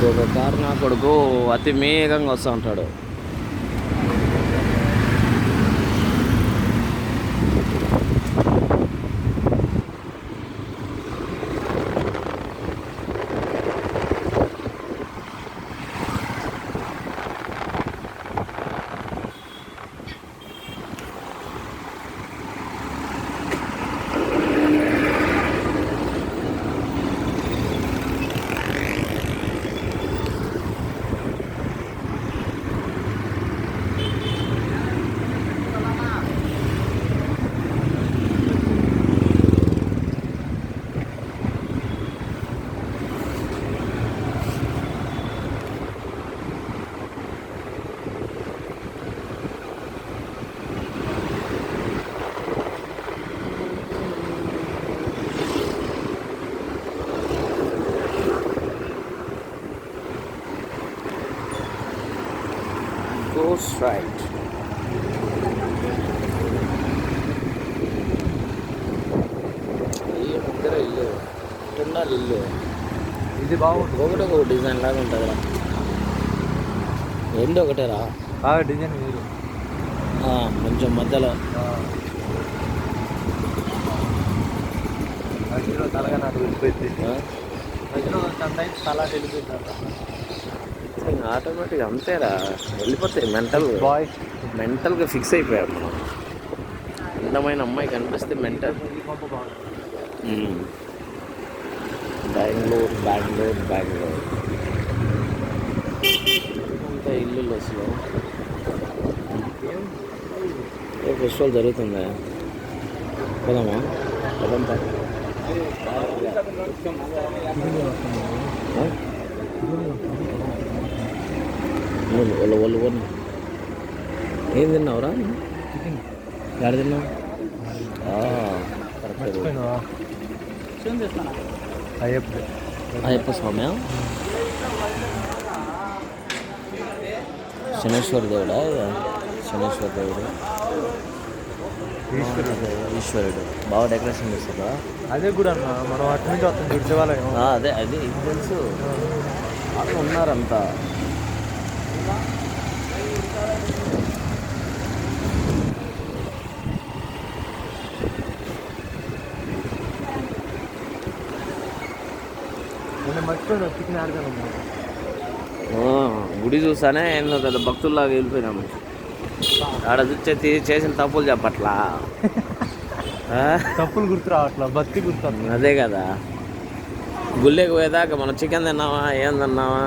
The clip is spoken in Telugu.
ఇంకొక కారు నా కొడుకు అతి మేఘంగా వస్తూ ఉంటాడు. గోస్ రైట్ ఈ ముగ్గురు ఇల్లు. ఉండాలి ఇల్లు. ఇది బాగుంటుంది ఒకటి ఒక డిజైన్ లాగా ఉంటుందిరా. రెండు ఒకటేరా? బాగా డిజైన్ మీరు కొంచెం మధ్యలో. మధ్యలో తలగా నాకు వెళ్ళిపోయింది మధ్యలో సమ్టైమ్స్ తల వెళ్ళిపోయింది ఇంకా ఆటోమేటిక్ అంతేరా. వెళ్ళిపోతాయి మెంటల్ బాయ్ మెంటల్గా ఫిక్స్ అయిపోయాం మనం. అందమైన అమ్మాయి కనిపిస్తే మెంటల్ బెంగళూరు బెంగళూరు బెంగళూరు. అంతా ఇల్లు అసలు ఏ ఫెస్టివల్ జరుగుతుందా? పోదామా? పోదాం పా. ఆ? వాళ్ళు వాళ్ళు వాళ్ళు వాళ్ళు ఏం తిన్నావురా? ఎక్కడ తిన్నావు? అయ్యప్ప. అయ్యప్ప స్వామి శనేశ్వర దేవుడా? శనేశ్వర దేవుడు? ఈశ్వరుడు. బాగా డెకరేషన్ చేస్తారా? అదే కూడా అన్న మనం అటు నుంచి వస్తాం గుడిసేవాళ్ళం అదే అది ఇది తెలుసు. వాళ్ళు ఉన్నారంతా. గుడి చూసానే ఏందో పెద్ద భక్తుల్లాగా వెళ్ళిపోయినాము ఆడ చూసే చేసిన తప్పులు చెప్పట్లా? తప్పులు గుర్తు రావట్లా భక్తి గుర్తు. అదే కదా. గుళ్ళకి పోయేదాకా మనం చికెన్ తిన్నావా ఏం తిన్నావా